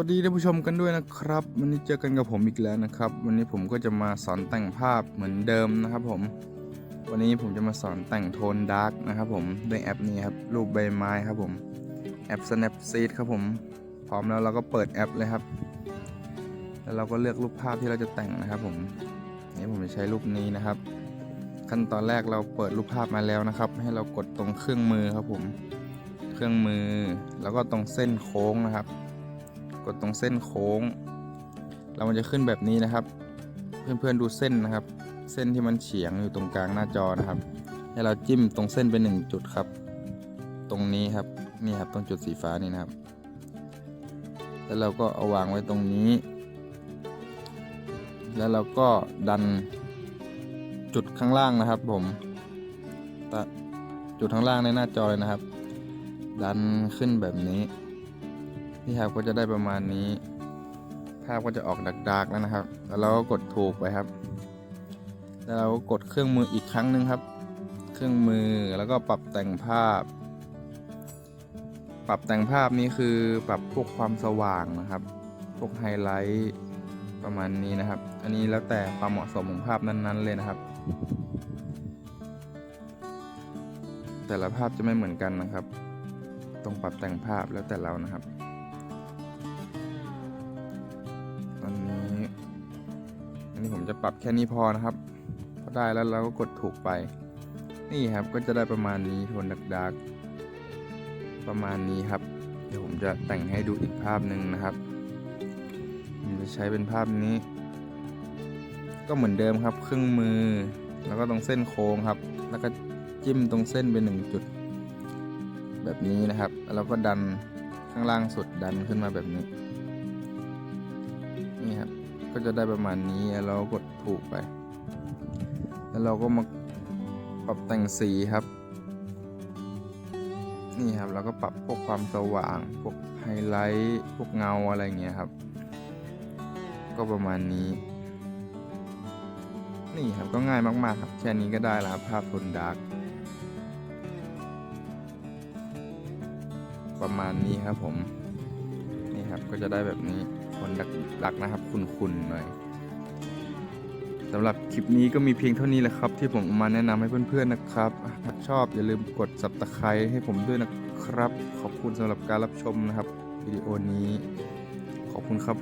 วัสดีท่านผู้ชมกันด้วยนะครับ วันนี้เจอกันกับผมอีกแล้วนะครับ วันนี้ผมก็จะมาสอนแต่งภาพเหมือนเดิมนะครับผม วันนี้ผมจะมาสอนแต่งโทนดาร์กนะครับผมด้วยแอปนี้ครับรูปใบไม้ครับผมแอป Snapseed ครับผมพร้อมแล้วเราก็เปิดแอปเลยครับ แล้วเราก็เลือกรูปภาพที่เราจะแต่งนะครับผมนี่ผมจะใช้รูปนี้นะครับ ขั้นตอนแรกเราเปิดรูปภาพมาแล้วนะครับ ให้เรากดตรงเครื่องมือครับผม เครื่องมือแล้วก็ตรงเส้นโค้งนะครับ ดตรงเส้นโค้งเรามันจะขึ้นแบบนี้นะครับ เพื่อนๆดูเส้นนะครับ เส้นที่มันเฉียงอยู่ตรงกลางหน้าจอนะครับ ให้เราจิ้มตรงเส้นไปหนึ่งจุดครับ ตรงนี้ครับนี่ครับตรงจุดสีฟ้านี่นะครับ แล้วเราก็เอาวางไว้ตรงนี้ แล้วเราก็ดันจุดข้างล่างนะครับ ผมจุดข้างล่างในหน้าจอเลยนะครับ ดันขึ้นแบบนี้ นี่ครับก็จะได้ประมาณนี้ ภาพก็จะออกดักๆแล้วนะครับ แล้วเราก็กดถูกไปครับ แล้วเราก็กดเครื่องมืออีกครั้งหนึ่งครับ เครื่องมือแล้วก็ปรับแต่งภาพ ปรับแต่งภาพนี้คือปรับพวกความสว่างนะครับ พวกไฮไลท์ประมาณนี้นะครับ อันนี้แล้วแต่ความเหมาะสมของภาพนั้นๆเลยนะครับ แต่ละภาพจะไม่เหมือนกันนะครับ ต้องปรับแต่งภาพแล้วแต่เรานะครับ อันนี้ผมจะปรับแค่นี้พอนะครับพอได้แล้วเราก็กดถูกไป นี่ครับก็จะได้ประมาณนี้โทนดักๆประมาณนี้ครับ เดี๋ยวผมจะแต่งให้ดูอีกภาพหนึ่งนะครับผมจะใช้เป็นภาพนี้ ก็เหมือนเดิมครับเครื่องมือ แล้วก็ตรงเส้นโค้งครับ แล้วก็จิ้มตรงเส้นไปหนึ่งจุด แบบนี้นะครับ แล้วก็ดันข้างล่างสุดดันขึ้นมาแบบนี้ ก็จะได้ประมาณนี้แล้วเรากดถูกไป แล้วเราก็มาปรับแต่งสีครับ นี่ครับเราก็ปรับพวกความสว่าง พวกไฮไลท์พวกเงาอะไรเงี้ยครับ ก็ประมาณนี้ นี่ครับก็ง่ายมากๆครับ แค่นี้ก็ได้แล้วครับภาพโทนดาร์กประมาณนี้ครับผม นี่ครับก็จะได้แบบนี้ คนรักๆนะครับ คุนๆหน่อยสำหรับคลิปนี้ก็มีเพียงเท่านี้แหละครับ ที่ผมมาแนะนำให้เพื่อนๆนะครับถ้าชอบอย่าลืมกดสับตะไคร้ให้ผมด้วยนะครับ ขอบคุณสำหรับการรับชมนะครับวิดีโอนี้ ขอบคุณครับ